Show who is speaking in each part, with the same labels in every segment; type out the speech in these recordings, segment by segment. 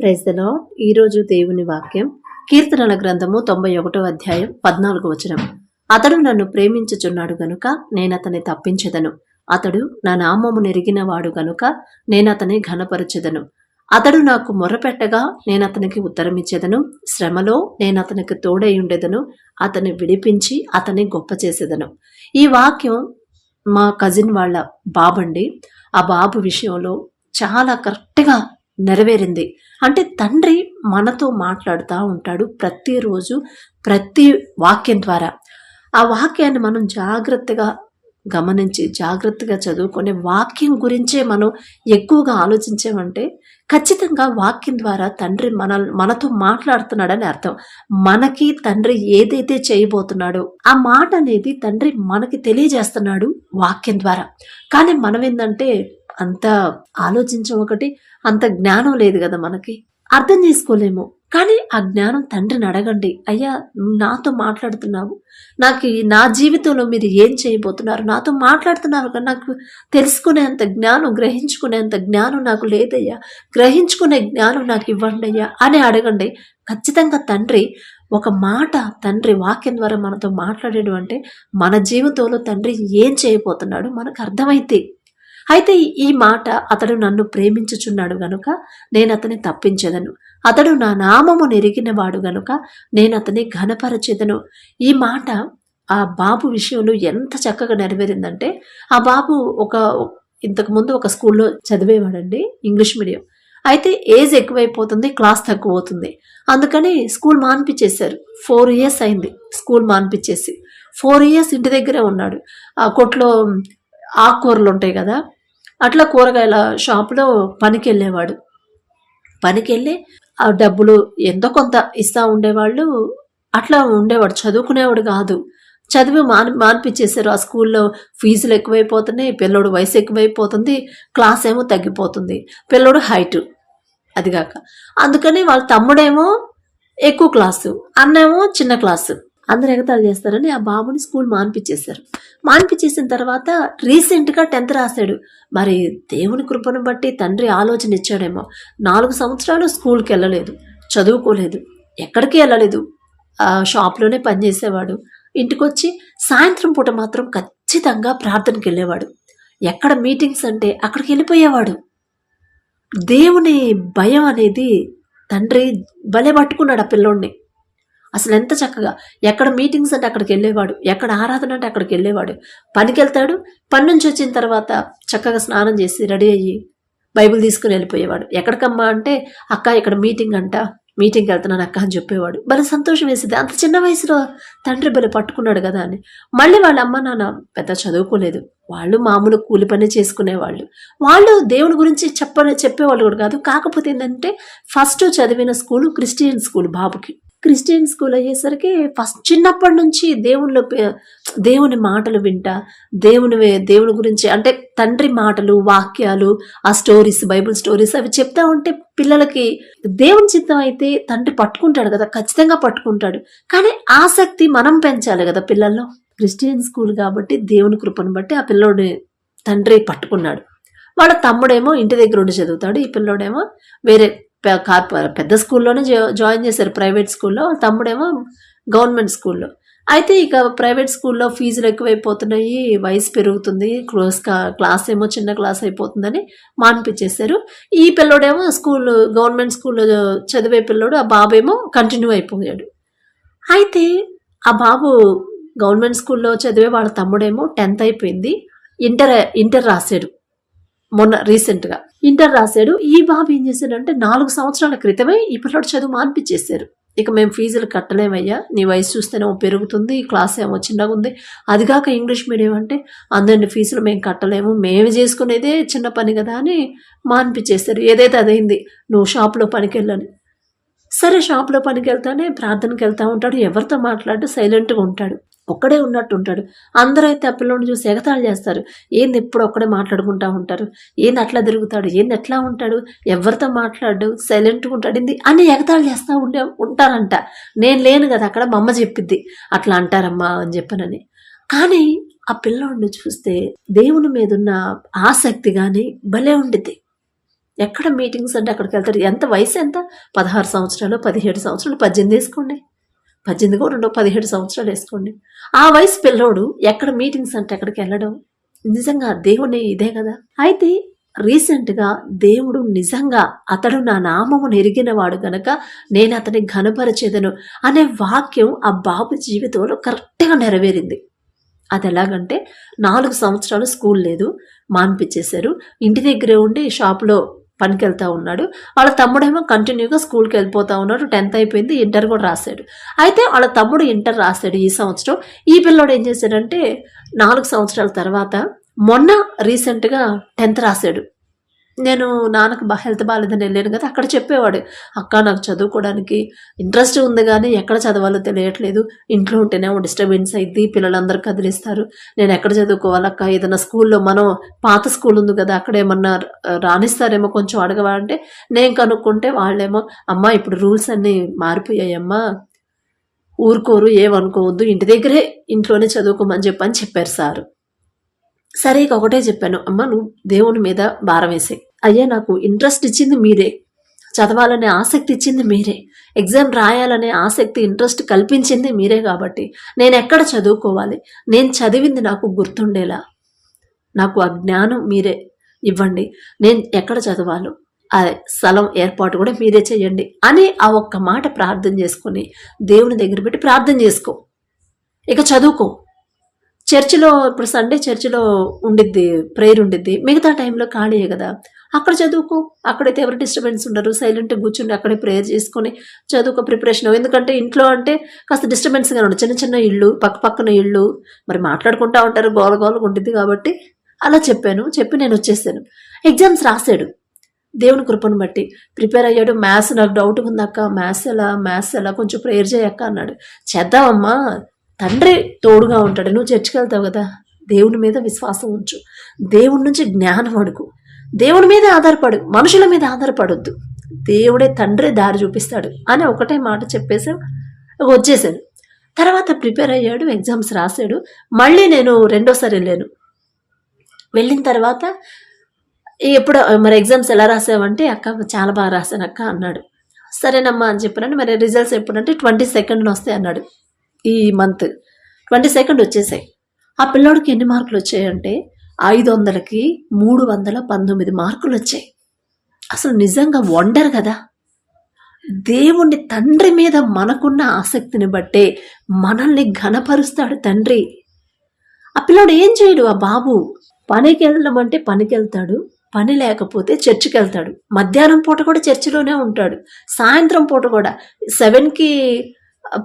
Speaker 1: Praise the lord ఈరోజు దేవుని వాక్యం కీర్తనల గ్రంథము తొంభై ఒకటో అధ్యాయం పద్నాలుగు వచనం. అతడు నన్ను ప్రేమించుచున్నాడు గనుక నేనతని తప్పించెదను. అతడు నా నామము నెరిగినవాడు గనుక నేనతని ఘనపరచెదను. అతడు నాకు మొరపెట్టగా నేనతనికి ఉత్తరమిచ్చేదను. శ్రమలో నేనతనికి తోడై ఉండేదను అతని విడిపించి అతని గొప్ప చేసేదను ఈ వాక్యం మా కజిన్ వాళ్ళ బాబండి. ఆ బాబు విషయంలో చాలా కరెక్ట్గా నెరవేరింది. అంటే తండ్రి మనతో మాట్లాడుతూ ఉంటాడు ప్రతిరోజు ప్రతి వాక్యం ద్వారా. ఆ వాక్యాన్ని మనం జాగ్రత్తగా గమనించి జాగ్రత్తగా చదువుకునే వాక్యం గురించే మనం ఎక్కువగా ఆలోచించామంటే ఖచ్చితంగా వాక్యం ద్వారా తండ్రి మన మనతో మాట్లాడుతున్నాడని అర్థం. మనకి తండ్రి ఏదైతే చేయబోతున్నాడో ఆ మాట అనేది తండ్రి మనకి తెలియజేస్తున్నాడు వాక్యం ద్వారా. కానీ మనం ఏంటంటే అంత ఆలోచించం ఒకటి అంత జ్ఞానం లేదు కదా మనకి. అర్థం చేసుకోలేము. కానీ ఆ జ్ఞానం తండ్రిని అడగండి. అయ్యా నాతో మాట్లాడుతున్నావు. నాకు నా జీవితంలో మీరు ఏం చేయబోతున్నారు? నాతో మాట్లాడుతున్నారు కానీ నాకు తెలుసుకునేంత జ్ఞానం గ్రహించుకునేంత జ్ఞానం నాకు లేదయ్యా. గ్రహించుకునే జ్ఞానం నాకు ఇవ్వండి అయ్యా అని అడగండి. ఖచ్చితంగా తండ్రి ఒక మాట తండ్రి వాక్యం ద్వారా మనతో మాట్లాడేడు అంటే మన జీవితంలో తండ్రి ఏం చేయబోతున్నాడు? మనకు అర్థమైతే అయితే ఈ మాట అతడు నన్ను ప్రేమించుచున్నాడు గనుక నేను అతని తప్పించెదను. అతడు నా నామము నెరిగినవాడు గనుక నేను అతని ఘనపరచెదను. ఈ మాట ఆ బాబు విషయంలో ఎంత చక్కగా నెరవేరిందంటే ఆ బాబు ఒక ఇంతకుముందు ఒక స్కూల్లో చదివేవాడండి ఇంగ్లీష్ మీడియం. అయితే ఏజ్ ఎక్కువైపోతుంది క్లాస్ తక్కువ అవుతుంది అందుకని స్కూల్ మాన్పించేశారు. ఫోర్ ఇయర్స్ అయింది స్కూల్ మాన్పించేసి. ఫోర్ ఇయర్స్ ఇంటి దగ్గరే ఉన్నాడు. ఆ కొట్లో ఆకుకూరలు ఉంటాయి కదా అట్లా కూరగాయల షాపులో పనికి వెళ్ళేవాడు పనికి వెళ్ళి ఆ డబ్బులు ఎంతో కొంత ఇస్తా ఉండేవాళ్ళు. అట్లా ఉండేవాడు. చదువుకునేవాడు కాదు. చదివి మాన్ మాన్పించేశారు. ఆ స్కూల్లో ఫీజులు ఎక్కువైపోతున్నాయి. పిల్లోడు వయసు ఎక్కువైపోతుంది. క్లాస్ ఏమో తగ్గిపోతుంది. పిల్లోడు హైటు. అదిగాక అందుకని వాళ్ళ తమ్ముడేమో ఎక్కువ క్లాసు. అన్నేమో చిన్న క్లాసు. అందరు ఎగతాళి చేస్తారని ఆ బాబుని స్కూల్ మాన్పించేశారు. మాన్పించేసిన తర్వాత రీసెంట్గా టెన్త్ రాశాడు. మరి దేవుని కృపను బట్టి తండ్రి ఆలోచన ఇచ్చాడేమో. నాలుగు సంవత్సరాలు స్కూల్కి వెళ్ళలేదు. చదువుకోలేదు. ఎక్కడికి వెళ్ళలేదు. ఆ షాప్లోనే పనిచేసేవాడు ఇంటికొచ్చి సాయంత్రం పూట మాత్రం ఖచ్చితంగా ప్రార్థనకి వెళ్ళేవాడు. ఎక్కడ మీటింగ్స్ అంటే అక్కడికి వెళ్ళిపోయేవాడు. దేవుని భయం అనేది తండ్రి భలే పట్టుకున్నాడు ఆ పిల్లోడిని. అసలు ఎంత చక్కగా. ఎక్కడ మీటింగ్స్ అంటే అక్కడికి వెళ్ళేవాడు ఎక్కడ ఆరాధన అంటే అక్కడికి వెళ్ళేవాడు. పనికి వెళ్తాడు పని నుంచి వచ్చిన తర్వాత చక్కగా స్నానం చేసి రెడీ అయ్యి బైబిల్ తీసుకుని వెళ్ళిపోయేవాడు. ఎక్కడికమ్మా అంటే అక్క ఇక్కడ మీటింగ్ అంట మీటింగ్కి వెళ్తున్నాను అక్క అని చెప్పేవాడు. భలే సంతోషం వేసేది. అంత చిన్న వయసులో తండ్రి భలే పట్టుకున్నాడు కదా అని. మళ్ళీ వాళ్ళ అమ్మ నాన్న పెద్ద చదువుకోలేదు. వాళ్ళు మామూలు కూలి పని చేసుకునేవాళ్ళు. వాళ్ళు దేవుని గురించి చెప్ప చెప్పేవాళ్ళు కూడా కాదు. కాకపోతే ఏంటంటే ఫస్ట్ చదివిన స్కూలు క్రిస్టియన్ స్కూల్ బాబుకి. క్రిస్టియన్ స్కూల్ అయ్యేసరికి ఫస్ట్ చిన్నప్పటి నుంచి దేవునిలో దేవుని మాటలు వింటా దేవుని దేవుని గురించి అంటే తండ్రి మాటలు వాక్యాలు ఆ స్టోరీస్ బైబిల్ స్టోరీస్ అవి చెప్తా ఉంటే పిల్లలకి దేవుని చిత్తం అయితే తండ్రి పట్టుకుంటాడు కదా ఖచ్చితంగా పట్టుకుంటాడు. కానీ ఆసక్తి మనం పెంచాలి కదా పిల్లల్లో. క్రిస్టియన్ స్కూల్ కాబట్టి దేవుని కృపను బట్టి ఆ పిల్లోడి తండ్రి పట్టుకున్నాడు. వాళ్ళ తమ్ముడేమో ఇంటి దగ్గర ఉండి చదువుతాడు ఈ పిల్లోడేమో వేరే పెద్ద స్కూల్లోనే జాయిన్ చేశారు ప్రైవేట్ స్కూల్లో. తమ్ముడేమో గవర్నమెంట్ స్కూల్లో. అయితే ఇక ప్రైవేట్ స్కూల్లో ఫీజులు ఎక్కువైపోతున్నాయి వయసు పెరుగుతుంది క్లోజ్ క్లాస్ ఏమో చిన్న క్లాస్ అయిపోతుందని మాన్పించేశారు. ఈ పిల్లోడేమో స్కూల్ గవర్నమెంట్ స్కూల్లో చదివే పిల్లోడు ఆ బాబేమో కంటిన్యూ అయిపోయాడు. అయితే ఆ బాబు గవర్నమెంట్ స్కూల్లో చదివే వాళ్ళ తమ్ముడేమో టెన్త్ అయిపోయింది ఇంటర్ ఇంటర్ రాశాడు. మొన్న రీసెంట్గా ఇంటర్ రాశాడు. ఈ బాబు ఏం చేశాడంటే నాలుగు సంవత్సరాల క్రితమే ఈ చదువు మాన్పించేశారు. ఇక మేము ఫీజులు కట్టలేమయ్యా. నీ వయసు చూస్తేనేమో పెరుగుతుంది క్లాస్ ఏమో చిన్నగా ఉంది. అదిగాక ఇంగ్లీష్ మీడియం అంటే అందరిని ఫీజులు మేము కట్టలేము. మేము చేసుకునేదే చిన్న పని కదా అని మాన్పించేశారు. ఏదైతే అదైంది నువ్వు షాప్లో పనికి వెళ్ళని సరే షాప్లో పనికి వెళ్తానే ప్రార్థనకి వెళ్తూ ఉంటాడు. ఎవరితో మాట్లాడితే సైలెంట్గా ఉంటాడు. ఒక్కడే ఉన్నట్టు ఉంటాడు. అందరూ అయితే ఆ పిల్లోని చూసి ఎగతాళి చేస్తారు. ఏంది ఎప్పుడు ఒక్కడే మాట్లాడుకుంటా ఉంటారు? ఏంది అట్లా తిరుగుతాడు? ఏంది ఎట్లా ఉంటాడు? ఎవరితో మాట్లాడు? సైలెంట్గా ఉంటాడు. ఏంది? అని ఎగతాళి చేస్తూ ఉండే ఉంటారంట నేను లేను కదా అక్కడ మా అమ్మ చెప్పిద్ది. అట్లా అంటారమ్మా అని చెప్పనని. కానీ ఆ పిల్లోడిని చూస్తే దేవుని మీద ఉన్న ఆసక్తి కానీ భలే ఉండిద్ది. ఎక్కడ మీటింగ్స్ అంటే అక్కడికి వెళ్తారు? ఎంత వయసు ఎంత? పదహారు సంవత్సరాలు పదిహేడు సంవత్సరాలు పద్దెనిమిది వేసుకోండి. పద్దెనిమిది రెండో పదిహేడు సంవత్సరాలు వేసుకోండి. ఆ వయసు పిల్లోడు ఎక్కడ మీటింగ్స్ అంటే అక్కడికి వెళ్ళడం? నిజంగా దేవుని ఇదే కదా? అయితే రీసెంట్గా దేవుడు నిజంగా అతడు నా నామమును ఎరిగినవాడు గనక నేను అతని ఘనపరచేదను అనే వాక్యం ఆ బాబు జీవితంలో కరెక్ట్గా నెరవేరింది. అది ఎలాగంటే నాలుగు సంవత్సరాలు స్కూల్ లేదు మాన్పించేశారు ఇంటి దగ్గరే ఉండి షాప్లో పనికి వెళ్తూ ఉన్నాడు. వాళ్ళ తమ్ముడేమో కంటిన్యూగా స్కూల్కి వెళ్ళిపోతూ ఉన్నాడు. టెన్త్ అయిపోయింది. ఇంటర్ కూడా రాశాడు. అయితే వాళ్ళ తమ్ముడు ఇంటర్ రాశాడు ఈ సంవత్సరం. ఈ పిల్లోడు ఏం చేశాడంటే నాలుగు సంవత్సరాల తర్వాత మొన్న రీసెంట్గా టెన్త్ రాశాడు. నేను నాన్నకు బా హెల్త్ బాగాలేదని వెళ్ళాను కదా అక్కడ చెప్పేవాడు అక్క నాకు చదువుకోవడానికి ఇంట్రెస్ట్ ఉంది కానీ ఎక్కడ చదవాలో తెలియట్లేదు. ఇంట్లో ఉంటేనేమో డిస్టర్బెన్స్ అయింది పిల్లలందరూ కదిలిస్తారు. నేను ఎక్కడ చదువుకోవాలక్క ఏదైనా స్కూల్లో మనం పాత స్కూల్ ఉంది కదా అక్కడ ఏమన్నా రాణిస్తారేమో కొంచెం అడగవాలంటే నేను కనుక్కుంటే వాళ్ళేమో అమ్మ ఇప్పుడు రూల్స్ అన్నీ మారిపోయాయమ్మా. ఊరుకోరు ఏమనుకోవద్దు ఇంటి దగ్గరే ఇంట్లోనే చదువుకోమని చెప్పని చెప్పారు సారు. సరే ఇక ఒకటే చెప్పాను. అమ్మ నువ్వు దేవుని మీద భారం వేసే అయ్యా నాకు ఇంట్రెస్ట్ ఇచ్చింది మీరే. చదవాలనే ఆసక్తి ఇచ్చింది మీరే. ఎగ్జామ్ రాయాలనే ఆసక్తి ఇంట్రెస్ట్ కల్పించింది మీరే కాబట్టి నేను ఎక్కడ చదువుకోవాలి? నేను చదివింది నాకు గుర్తుండేలా? నాకు ఆ జ్ఞానం మీరే ఇవ్వండి. నేను ఎక్కడ చదవాలో ఆ స్థలం ఏర్పాటు కూడా మీరే చేయండి అని ఆ ఒక్క మాట ప్రార్థన చేసుకొని దేవుని దగ్గర పెట్టి ప్రార్థన చేసుకో. ఇక చదువుకో. చర్చిలో ఇప్పుడు సండే చర్చిలో ఉండిద్ది ప్రేయర్ ఉండిద్ది. మిగతా టైంలో ఖాళీయే కదా. అక్కడ చదువుకో. అక్కడైతే ఎవరు డిస్టర్బెన్స్ ఉండరు. సైలెంట్గా కూర్చుండి అక్కడే ప్రేయర్ చేసుకొని చదువుకో ప్రిపరేషన్ ఎందుకంటే ఇంట్లో అంటే కాస్త డిస్టర్బెన్స్గా ఉండదు. చిన్న చిన్న ఇళ్ళు పక్క పక్కన ఇళ్ళు. మరి మాట్లాడుకుంటా ఉంటారు. గోల గోలగా ఉండిద్ది కాబట్టి అలా చెప్పాను. చెప్పి నేను వచ్చేసాను. ఎగ్జామ్స్ రాశాడు. దేవుని కృపను బట్టి ప్రిపేర్ అయ్యాడు. మ్యాథ్స్ నాకు డౌట్ ఉందక్క. మ్యాథ్స్ ఎలా? మ్యాథ్స్ ఎలా? కొంచెం ప్రేయర్ చేయక్క అన్నాడు. చేద్దామమ్మా. తండ్రి తోడుగా ఉంటాడు. నువ్వు చర్చికి వెళ్తావు కదా? దేవుని మీద విశ్వాసం ఉంచు. దేవుడి నుంచి జ్ఞానం అడుగు. దేవుని మీద ఆధారపడు. మనుషుల మీద ఆధారపడొద్దు. దేవుడే తండ్రి దారి చూపిస్తాడు అని ఒకటే మాట చెప్పేసి వచ్చేసాను తర్వాత ప్రిపేర్ అయ్యాడు ఎగ్జామ్స్ రాశాడు. మళ్ళీ నేను రెండోసారి వెళ్ళాను. వెళ్ళిన తర్వాత ఎప్పుడు మరి ఎగ్జామ్స్ ఎలా రాసావంటే అక్క చాలా బాగా రాశాను అక్క అన్నాడు. సరేనమ్మా అని చెప్పినాను. మరి రిజల్ట్స్ ఎప్పుడంటే ట్వంటీ సెకండ్ వస్తాయి అన్నాడు. ఈ మంత్ ట్వంటీ సెకండ్ వచ్చేసాయి. ఆ పిల్లోడికి ఎన్ని మార్కులు వచ్చాయంటే ఐదు వందలకి మూడు వందల పంతొమ్మిది మార్కులు వచ్చాయి. అసలు నిజంగా వండర్ కదా. దేవుణ్ణి తండ్రి మీద మనకున్న ఆసక్తిని బట్టే మనల్ని ఘనపరుస్తాడు తండ్రి. ఆ పిల్లోడు ఏం చేయడు? ఆ బాబు పనికి వెళ్ళడం అంటే పనికి వెళ్తాడు పని లేకపోతే చర్చికి వెళ్తాడు. మధ్యాహ్నం పూట కూడా చర్చిలోనే ఉంటాడు. సాయంత్రం పూట కూడా. సెవెన్కి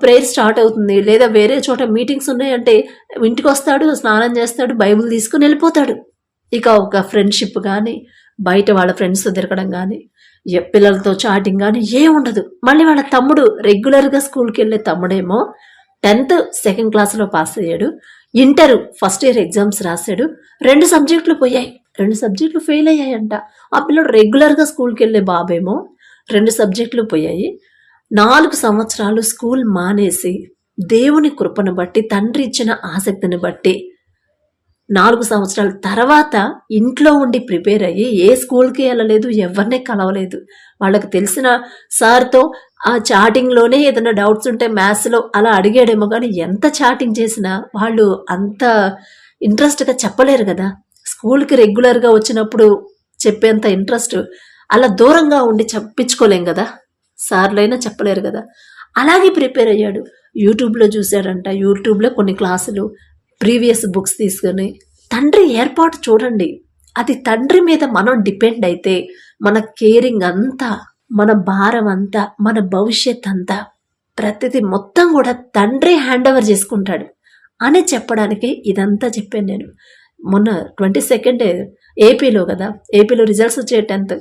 Speaker 1: ప్రేయర్ స్టార్ట్ అవుతుంది. లేదా వేరే చోట మీటింగ్స్ ఉన్నాయంటే ఇంటికి వస్తాడు స్నానం చేస్తాడు బైబిల్ తీసుకుని వెళ్ళిపోతాడు. ఇక ఒక ఫ్రెండ్షిప్ కానీ బయట వాళ్ళ ఫ్రెండ్స్ తిరగడం కానీ పిల్లలతో చాటింగ్ కానీ ఏ ఉండదు. మళ్ళీ వాళ్ళ తమ్ముడు రెగ్యులర్గా స్కూల్కి వెళ్ళే తమ్ముడేమో టెన్త్ సెకండ్ క్లాస్లో పాస్ అయ్యాడు. ఇంటర్ ఫస్ట్ ఇయర్ ఎగ్జామ్స్ రాశాడు. రెండు సబ్జెక్టులు పోయాయి. రెండు సబ్జెక్టులు ఫెయిల్ అయ్యాయంట. ఆ పిల్లడు రెగ్యులర్గా స్కూల్కి వెళ్ళే బాబేమో రెండు సబ్జెక్టులు పోయాయి. నాలుగు సంవత్సరాలు స్కూల్ మానేసి దేవుని కృపను బట్టి తండ్రి ఇచ్చిన ఆసక్తిని బట్టి నాలుగు సంవత్సరాల తర్వాత ఇంట్లో ఉండి ప్రిపేర్ అయ్యి ఏ స్కూల్కి వెళ్ళలేదు ఎవరినే కలవలేదు. వాళ్ళకి తెలిసిన సార్తో ఆ చాటింగ్లోనే ఏదైనా డౌట్స్ ఉంటే మ్యాథ్స్లో అలా అడిగాడేమో కానీ ఎంత చాటింగ్ చేసినా వాళ్ళు అంత ఇంట్రెస్ట్గా చెప్పలేరు కదా. స్కూల్కి రెగ్యులర్గా వచ్చినప్పుడు చెప్పేంత ఇంట్రెస్ట్ అలా దూరంగా ఉండి చెప్పించుకోలేం కదా. సార్లైనా చెప్పలేరు కదా. అలాగే ప్రిపేర్ అయ్యాడు. యూట్యూబ్లో చూశాడంట. యూట్యూబ్లో కొన్ని క్లాసులు ప్రీవియస్ బుక్స్ తీసుకొని. తండ్రి ఏర్పాటు చూడండి. అది తండ్రి మీద మనం డిపెండ్ అయితే మన కేరింగ్ అంతా మన భారం అంతా మన భవిష్యత్ అంతా ప్రతిదీ మొత్తం కూడా తండ్రి హ్యాండ్ ఓవర్ చేసుకుంటాడు అని చెప్పడానికి ఇదంతా చెప్పాను నేను. మొన్న ట్వంటీ సెకండ్ ఏపీలో కదా. ఏపీలో రిజల్ట్స్ వచ్చాయి టెన్త్.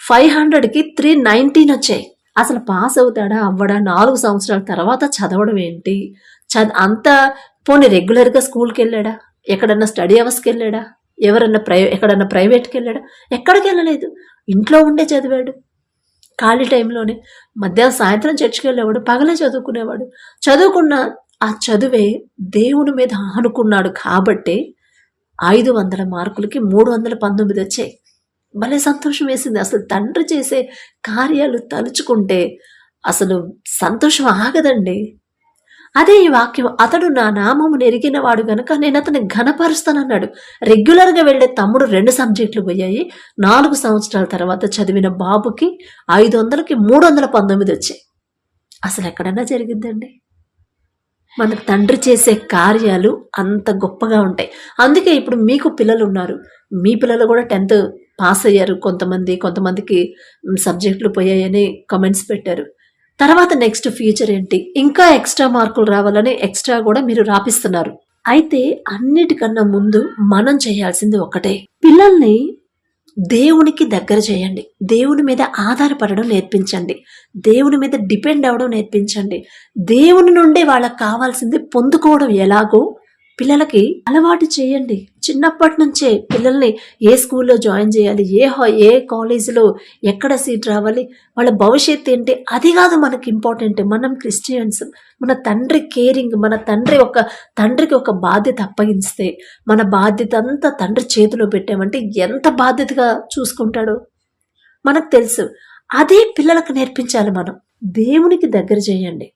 Speaker 1: ఫైవ్ హండ్రెడ్కి త్రీ నైన్టీన్ వచ్చాయి. అసలు పాస్ అవుతాడా అవ్వడా నాలుగు సంవత్సరాల తర్వాత చదవడం ఏంటి? చద్ అంత పోనీ రెగ్యులర్గా స్కూల్కి వెళ్ళాడా ఎక్కడన్నా స్టడీ అవర్స్కి వెళ్ళాడా ఎవరన్నా ప్రై ఎక్కడన్నా ప్రైవేట్కి వెళ్ళాడా ఎక్కడికి వెళ్ళలేదు ఇంట్లో ఉండే చదివాడు. ఖాళీ టైంలోనే మధ్యాహ్నం సాయంత్రం చర్చికి వెళ్ళేవాడు పగలే చదువుకునేవాడు. చదువుకున్న ఆ చదువే దేవుని మీద ఆనుకున్నాడు కాబట్టి ఐదు వందల మార్కులకి మూడు వందల పంతొమ్మిది వచ్చాయి. భలే సంతోషం వేసింది. అసలు తండ్రి చేసే కార్యాలు తలుచుకుంటే అసలు సంతోషం ఆగదండి. అదే ఈ వాక్యం అతడు నా నామము నెరిగిన వాడు గనుక నేను అతన్ని ఘనపరుస్తానన్నాడు. రెగ్యులర్గా వెళ్ళే తమ్ముడు రెండు సబ్జెక్టులు పోయాయి. నాలుగు సంవత్సరాల తర్వాత చదివిన బాబుకి ఐదు వందలకి మూడు వందల పంతొమ్మిది వచ్చాయి. అసలు ఎక్కడన్నా జరిగిద్దండి మనకు తండ్రి చేసే కార్యాలు అంత గొప్పగా ఉంటాయి. అందుకే ఇప్పుడు మీకు పిల్లలు ఉన్నారు. మీ పిల్లలు కూడా టెన్త్ పాస్ అయ్యారు కొంతమంది కొంతమందికి సబ్జెక్టులు పోయాయని కమెంట్స్ పెట్టారు. తర్వాత నెక్స్ట్ ఫ్యూచర్ ఏంటి? ఇంకా ఎక్స్ట్రా మార్కులు రావాలని ఎక్స్ట్రా కూడా మీరు రాపిస్తున్నారు. అయితే అన్నిటికన్నా ముందు మనం చేయాల్సింది ఒకటే. పిల్లల్ని దేవునికి దగ్గర చేయండి. దేవుని మీద ఆధారపడడం నేర్పించండి. దేవుని మీద డిపెండ్ అవ్వడం నేర్పించండి. దేవుని నుండి వాళ్ళకి కావాల్సింది పొందుకోవడం ఎలాగో పిల్లలకి అలవాటు చేయండి. చిన్నప్పటి నుంచే పిల్లల్ని ఏ స్కూల్లో జాయిన్ చేయాలి? ఏ హా- ఏ కాలేజీలో ఎక్కడ సీట్ రావాలి? వాళ్ళ భవిష్యత్తు ఏంటి? అది కాదు మనకి ఇంపార్టెంట్. మనం క్రిస్టియన్స్ మన తండ్రి కేరింగ్ మన తండ్రి ఒక తండ్రికి ఒక బాధ్యత అప్పగిస్తే మన బాధ్యత అంతా తండ్రి చేతిలో పెట్టామంటే ఎంత బాధ్యతగా చూసుకుంటాడో? మనకు తెలుసు. అదే పిల్లలకు నేర్పించాలి మనం. దేవునికి దగ్గర చేయండి.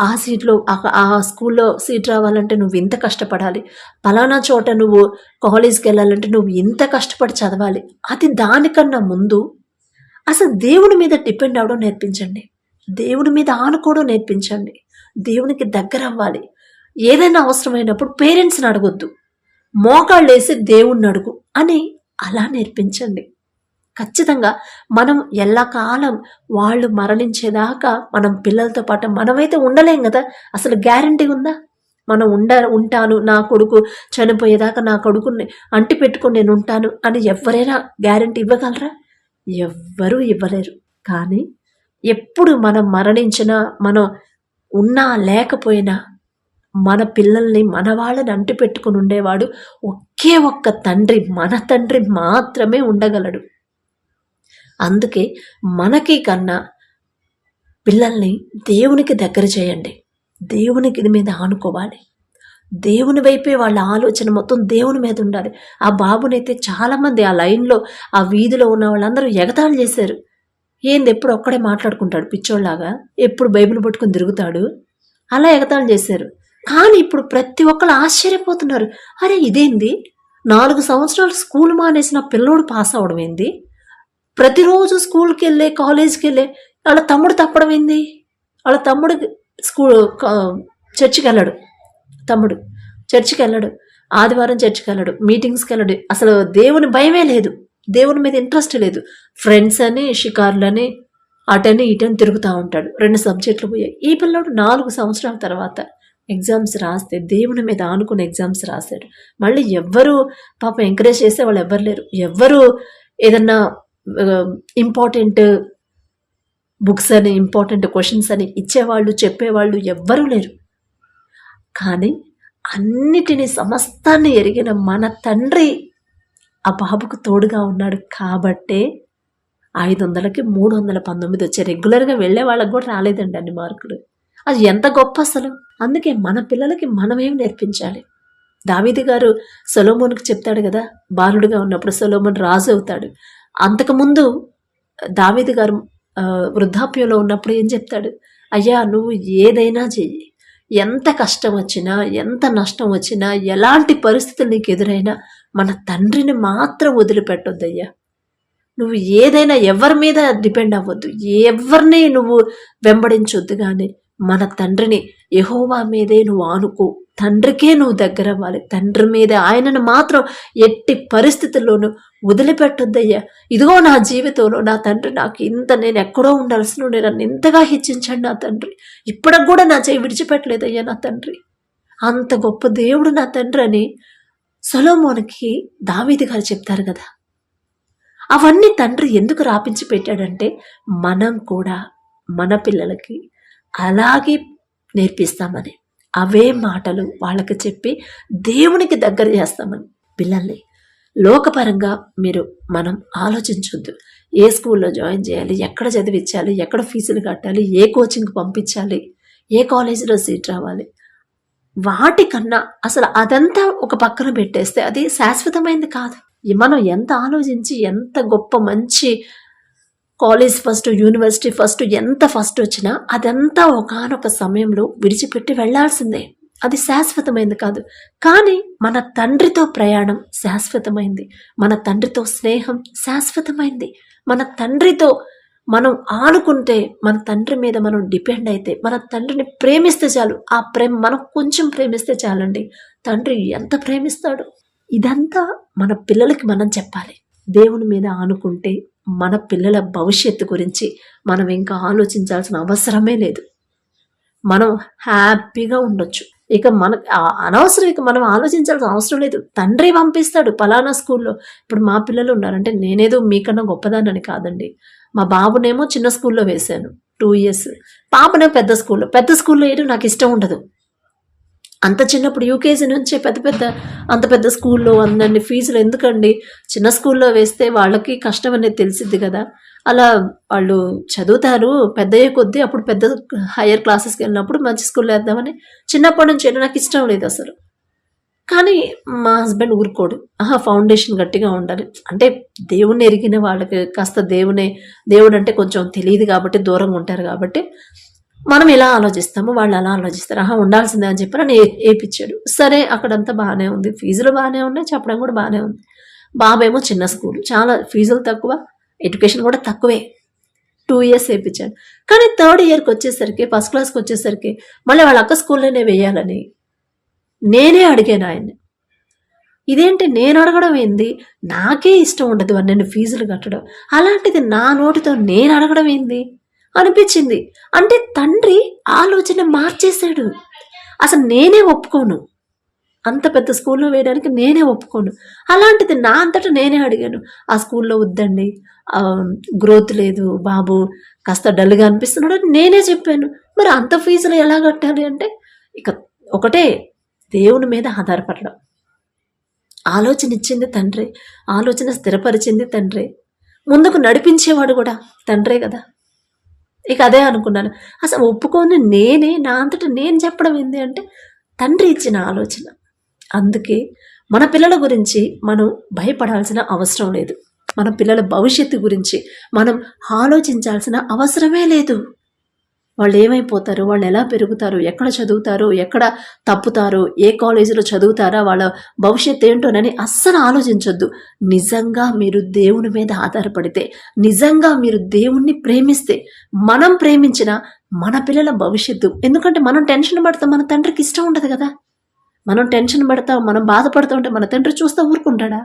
Speaker 1: ఆ సీట్లో ఆ- ఆ స్కూల్లో సీట్ రావాలంటే నువ్వు ఇంత కష్టపడాలి. పలానా చోట నువ్వు కాలేజ్కి వెళ్ళాలంటే నువ్వు ఇంత కష్టపడి చదవాలి. అది దానికన్నా ముందు అసలు దేవుని మీద డిపెండ్ అవ్వడం నేర్పించండి. దేవుని మీద ఆనుకోవడం నేర్పించండి. దేవునికి దగ్గర అవ్వాలి. ఏదైనా అవసరమైనప్పుడు పేరెంట్స్ని అడగొద్దు. మోకాళ్ళు వేసి దేవుణ్ణి అడుగు అని అలా నేర్పించండి. ఖచ్చితంగా మనం ఎల్లకాలం వాళ్ళు మరణించేదాకా మనం పిల్లలతో పాటు మనమైతే ఉండలేం కదా? అసలు గ్యారంటీ ఉందా? మనం ఉండ ఉంటాను నా కొడుకు చనిపోయేదాకా నా కొడుకుని అంటి పెట్టుకుని నేను ఉంటాను అని ఎవరైనా గ్యారంటీ ఇవ్వగలరా? ఎవ్వరూ ఇవ్వలేరు. కానీ ఎప్పుడు మనం మరణించినా మనం ఉన్నా లేకపోయినా మన పిల్లల్ని మన వాళ్ళని అంటి పెట్టుకుని ఉండేవాడు ఒకే ఒక్క తండ్రి మన తండ్రి మాత్రమే ఉండగలడు. అందుకే మనకి కన్నా పిల్లల్ని దేవునికి దగ్గర చేయండి. దేవునికి మీద ఆనుకోవాలి. దేవుని వైపే వాళ్ళ ఆలోచన మొత్తం దేవుని మీద ఉండాలి. ఆ బాబునైతే చాలామంది ఆ లైన్లో ఆ వీధిలో ఉన్న వాళ్ళందరూ ఎగతాళి చేశారు. ఏంది ఎప్పుడు ఒక్కడే మాట్లాడుకుంటాడు పిచ్చోళ్ళలాగా? ఎప్పుడు బైబిల్ పట్టుకొని తిరుగుతాడు? అలా ఎగతాళి చేశారు. కానీ ఇప్పుడు ప్రతి ఒక్కరు ఆశ్చర్యపోతున్నారు. అరే ఇదేంది? నాలుగు సంవత్సరాలు స్కూల్ మానేసిన పిల్లోడు పాస్ అవడం ఏంది? ప్రతిరోజు స్కూల్కి వెళ్ళే కాలేజ్కి వెళ్ళే వాళ్ళ తమ్ముడు తప్పడం ఏంది? వాళ్ళ తమ్ముడు స్కూల్ చర్చికి వెళ్ళాడు. తమ్ముడు చర్చికి వెళ్ళాడు. ఆదివారం చర్చికి వెళ్ళాడు. మీటింగ్స్కి వెళ్ళాడు. అసలు దేవుని భయమే లేదు. దేవుని మీద ఇంట్రెస్ట్ లేదు. ఫ్రెండ్స్ అని షికారులని అటని ఇటని తిరుగుతూ ఉంటాడు. రెండు సబ్జెక్టులు పోయాయి. ఈ పిల్లడు నాలుగు సంవత్సరాల తర్వాత ఎగ్జామ్స్ రాస్తే దేవుని మీద ఆనుకుని ఎగ్జామ్స్ రాశాడు. మళ్ళీ ఎవ్వరూ పాపం ఎంకరేజ్ చేసే వాళ్ళు ఎవ్వరు లేరు. ఎవ్వరు ఏదన్నా ఇంపార్టెంట్ బుక్స్ అని ఇంపార్టెంట్ క్వశ్చన్స్ అని ఇచ్చేవాళ్ళు చెప్పేవాళ్ళు ఎవ్వరూ లేరు. కానీ అన్నిటినీ సమస్తాన్ని ఎరిగిన మన తండ్రి ఆ బాబుకు తోడుగా ఉన్నాడు. కాబట్టే ఐదు వందలకి మూడు వందల పంతొమ్మిది వచ్చే రెగ్యులర్గా వెళ్ళే వాళ్ళకి కూడా రాలేదండి అన్ని మార్కులు. అది ఎంత గొప్ప అసలు? అందుకే మన పిల్లలకి మనమేం నేర్పించాలి? దావీది గారు సొలోమోన్కి చెప్తాడు కదా బాలుడుగా ఉన్నప్పుడు సొలోమోన్ రాజు అవుతాడు. అంతకుముందు దావేది గారు వృద్ధాప్యంలో ఉన్నప్పుడు ఏం చెప్తాడు? అయ్యా నువ్వు ఏదైనా చెయ్యి. ఎంత కష్టం వచ్చినా ఎంత నష్టం వచ్చినా ఎలాంటి పరిస్థితులు నీకు ఎదురైనా మన తండ్రిని మాత్రం వదిలిపెట్టొద్దయ్యా. నువ్వు ఏదైనా ఎవరి మీద డిపెండ్ అవ్వద్దు. ఎవరిని నువ్వు వెంబడించొద్దు కానీ మన తండ్రిని యహోవా మీదే నువ్వు ఆనుకో. తండ్రికే నువ్వు దగ్గర అవ్వాలి. తండ్రి మీద ఆయనను మాత్రం ఎట్టి పరిస్థితుల్లోనూ వదిలిపెట్టొద్దయ్యా. ఇదిగో నా జీవితంలో నా తండ్రి నాకు ఇంత నేను ఎక్కడో ఉండాల్సిన నేను నన్ను ఇంతగా హెచ్చించాడు నా తండ్రి. ఇప్పటికి కూడా నా చేయి విడిచిపెట్టలేదయ్యా నా తండ్రి. అంత గొప్ప దేవుడు నా తండ్రి అని సొలోమోనికి దావీది గారు చెప్తారు కదా. అవన్నీ తండ్రి ఎందుకు రాపించి పెట్టాడంటే మనం కూడా మన పిల్లలకి అలాగే నేర్పిస్తామని. అవే మాటలు వాళ్ళకి చెప్పి దేవునికి దగ్గర చేస్తామని. పిల్లల్ని లోకపరంగా మీరు మనం ఆలోచించొద్దు. ఏ స్కూల్లో జాయిన్ చేయాలి ఎక్కడ చదివించాలి ఎక్కడ ఫీజులు కట్టాలి ఏ కోచింగ్ పంపించాలి ఏ కాలేజీలో సీట్ రావాలి. వాటికన్నా అసలు అదంతా ఒక పక్కన పెట్టేస్తే అది శాశ్వతమైంది కాదు. మనం ఎంత ఆలోచించి ఎంత గొప్ప మంచి కాలేజ్ ఫస్ట్ యూనివర్సిటీ ఫస్ట్ ఎంత ఫస్ట్ వచ్చినా అదంతా ఒకనొక సమయంలో విడిచిపెట్టి వెళ్ళాల్సిందే. అది శాశ్వతమైంది కాదు. కానీ మన తండ్రితో ప్రయాణం శాశ్వతమైంది. మన తండ్రితో స్నేహం శాశ్వతమైంది. మన తండ్రితో మనం ఆనుకుంటే మన తండ్రి మీద మనం డిపెండ్ అయితే మన తండ్రిని ప్రేమిస్తే చాలు. ఆ ప్రేమ మనం కొంచెం ప్రేమిస్తే చాలండి. తండ్రి ఎంత ప్రేమిస్తాడు? ఇదంతా మన పిల్లలకి మనం చెప్పాలి. దేవుని మీద ఆనుకుంటే మన పిల్లల భవిష్యత్తు గురించి మనం ఇంకా ఆలోచించాల్సిన అవసరమే లేదు. మనం హ్యాపీగా ఉండొచ్చు. ఇక మన అనవసరం ఇక మనం ఆలోచించాల్సిన అవసరం లేదు. తండ్రి పంపిస్తాడు పలానా స్కూల్లో. ఇప్పుడు మా పిల్లలు ఉన్నారంటే నేనేదో మీకన్నా గొప్పదానని కాదండి. మా బాబునేమో చిన్న స్కూల్లో వేశాను. Two years. పాపనే పెద్ద స్కూల్లో. పెద్ద స్కూల్లో వేయడం నాకు ఇష్టం ఉండదు. అంత చిన్నప్పుడు యూకేజీ నుంచే పెద్ద పెద్ద అంత పెద్ద స్కూల్లో అన్నీ ఫీజులు ఎందుకండి? చిన్న స్కూల్లో వేస్తే వాళ్ళకి కష్టం అనేది తెలిసిద్ది కదా. అలా వాళ్ళు చదువుతారు పెద్దయ్యే కొద్దీ అప్పుడు పెద్ద హయ్యర్ క్లాసెస్కి వెళ్ళినప్పుడు మంచి స్కూల్లో వేద్దామని చిన్నప్పటి నుంచి నాకు ఇష్టం లేదు అసలు. కానీ మా హస్బెండ్ ఊరుకోడు. ఆహా ఫౌండేషన్ గట్టిగా ఉండాలి. అంటే దేవుణ్ణి ఎరిగిన వాళ్ళకి కాస్త దేవునే దేవుడు అంటే కొంచెం తెలియదు కాబట్టి దూరంగా ఉంటారు కాబట్టి మనం ఎలా ఆలోచిస్తామో వాళ్ళు అలా ఆలోచిస్తారు. ఆహా ఉండాల్సిందే అని చెప్పి నన్ను ఏ- ఏపిచ్చాడు. సరే అక్కడంతా బాగానే ఉంది. ఫీజులు బాగానే ఉన్నాయి చెప్పడం కూడా బాగానే ఉంది. బాబేమో చిన్న స్కూల్. చాలా ఫీజులు తక్కువ ఎడ్యుకేషన్ కూడా తక్కువే. టూ ఇయర్స్ వేయించాను కానీ థర్డ్ ఇయర్కి వచ్చేసరికి ఫస్ట్ క్లాస్కి వచ్చేసరికి మళ్ళీ వాళ్ళ అక్క స్కూల్లోనే వేయాలని నేనే అడిగాను ఆయన్ని. ఇదేంటి నేను అడగడం ఏంది? నాకే ఇష్టం ఉండదు నేను ఫీజులు కట్టడం. అలాంటిది నా నోటితో నేను అడగడం ఏంది? అనిపించింది. అంటే తండ్రి ఆలోచన మార్చేశాడు. అసలు నేనే ఒప్పుకోను. అంత పెద్ద స్కూల్లో వేయడానికి నేనే ఒప్పుకోను. అలాంటిది నా అంతటా నేనే అడిగాను. ఆ స్కూల్లో వద్దండి. గ్రోత్ లేదు బాబు కాస్త డల్గా అనిపిస్తున్నాడు అని నేనే చెప్పాను. మరి అంత ఫీజులు ఎలా కట్టాలి అంటే ఇక ఒకటే దేవుని మీద ఆధారపడడం. ఆలోచన ఇచ్చింది తండ్రి. ఆలోచన స్థిరపరిచింది తండ్రి. ముందుకు నడిపించేవాడు కూడా తండ్రే కదా. ఇక అదే అనుకున్నాను. అసలు ఒప్పుకొని నేనే నా అంతటా నేను చెప్పడం ఏంది అంటే తండ్రి ఇచ్చిన ఆలోచన. అందుకే మన పిల్లల గురించి మనం భయపడాల్సిన అవసరం లేదు. మన పిల్లల భవిష్యత్తు గురించి మనం ఆలోచించాల్సిన అవసరమే లేదు. వాళ్ళు ఏమైపోతారు? వాళ్ళు ఎలా పెరుగుతారు? ఎక్కడ చదువుతారు? ఎక్కడ తప్పుతారు? ఏ కాలేజీలో చదువుతారా? వాళ్ళ భవిష్యత్తు ఏంటోనని అస్సలు ఆలోచించొద్దు. నిజంగా మీరు దేవుని మీద ఆధారపడితే నిజంగా మీరు దేవుణ్ణి ప్రేమిస్తే మనం ప్రేమించిన మన పిల్లల భవిష్యత్తు. ఎందుకంటే మనం టెన్షన్ పడతాం మన తండ్రికి ఇష్టం ఉండదు కదా. మనం టెన్షన్ పడతాం మనం బాధపడుతూ ఉంటే మన తండ్రి చూస్తా ఊరుకుంటాడా?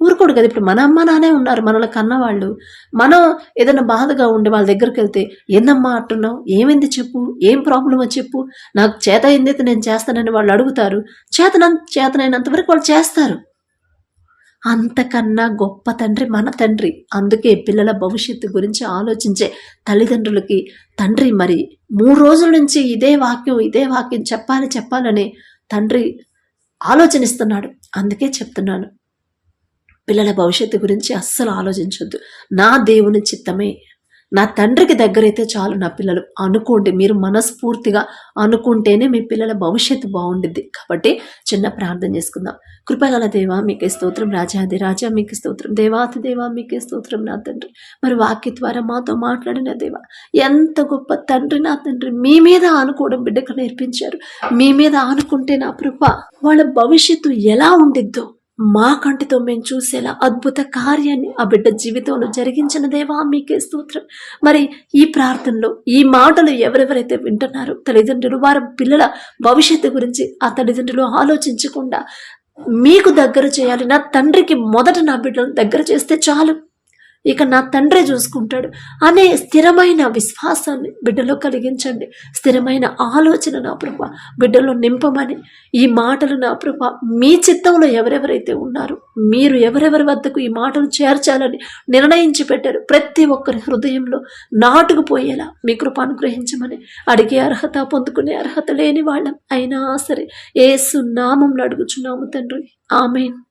Speaker 1: ఊరుకోడు కదా. ఇప్పుడు మన అమ్మ నానే ఉన్నారు మనల్ని కన్నవాళ్ళు. మనం ఏదైనా బాధగా ఉండి వాళ్ళ దగ్గరికి వెళ్తే ఏందమ్మా అంటున్నావు? ఏమైంది చెప్పు? ఏం ప్రాబ్లమో చెప్పు? నాకు చేత ఏందైతే నేను చేస్తానని వాళ్ళు అడుగుతారు. చేతన చేతనైనంత వరకు వాళ్ళు చేస్తారు. అంతకన్నా గొప్ప తండ్రి మన తండ్రి. అందుకే పిల్లల భవిష్యత్తు గురించి ఆలోచించే తల్లిదండ్రులకి తండ్రి మరి మూడు రోజుల నుంచి ఇదే వాక్యం ఇదే వాక్యం చెప్పాలి చెప్పాలని తండ్రి ఆలోచనిస్తున్నాడు. అందుకే చెప్తున్నాను. పిల్లల భవిష్యత్తు గురించి అస్సలు ఆలోచించొద్దు. నా దేవుని చిత్తమే. నా తండ్రికి దగ్గరైతే చాలు నా పిల్లలు. అనుకోండి మీరు మనస్ఫూర్తిగా అనుకుంటేనే మీ పిల్లల భవిష్యత్తు బాగుండిద్ది. కాబట్టి చిన్న ప్రార్థన చేసుకుందాం. కృపగల దేవా మీకే స్తోత్రం. రాజాది రాజా మీకు స్తోత్రం. దేవాతి దేవా మీకే స్తోత్రం నా తండ్రి. మరి వాక్య ద్వారా మాతో మాట్లాడిన దేవా ఎంత గొప్ప తండ్రి నా తండ్రి. మీ మీద ఆనుకోవడం బిడ్డకు నేర్పించారు. మీ మీద ఆనుకుంటే నా కృప వాళ్ళ భవిష్యత్తు ఎలా ఉండిద్దో. మా కంటితో మేము చూసేలా అద్భుత కార్యాన్ని ఆ బిడ్డ జీవితంలో జరిగించిన దేవా మీకే స్తోత్రం. మరి ఈ ప్రార్థనలో ఈ మాటలు ఎవరెవరైతే వింటున్నారో తల్లిదండ్రులు వారి పిల్లల భవిష్యత్తు గురించి ఆ తల్లిదండ్రులు ఆలోచించకుండా మీకు దగ్గర చేయాలి నా తండ్రికి మొదట నా బిడ్డను దగ్గర చేస్తే చాలు. ఇక నా తండ్రే చూసుకుంటాడు. అనే స్థిరమైన విశ్వాసాన్ని బిడ్డలో కలిగించండి. స్థిరమైన ఆలోచన నా ప్రభ బిడ్డలో నింపమని. ఈ మాటలు నా ప్రభ మీ చిత్తంలో ఎవరెవరైతే ఉన్నారో మీరు ఎవరెవరి వద్దకు ఈ మాటలు చేర్చాలని నిర్ణయించి పెట్టారు. ప్రతి ఒక్కరి హృదయంలో నాటుకుపోయేలా మీ కృప అనుగ్రహించమని అడిగే అర్హత పొందుకునే అర్హత లేని వాళ్ళం అయినా సరే ఏసు నామంలో అడుగుచున్నాము తండ్రి. ఆమెన్.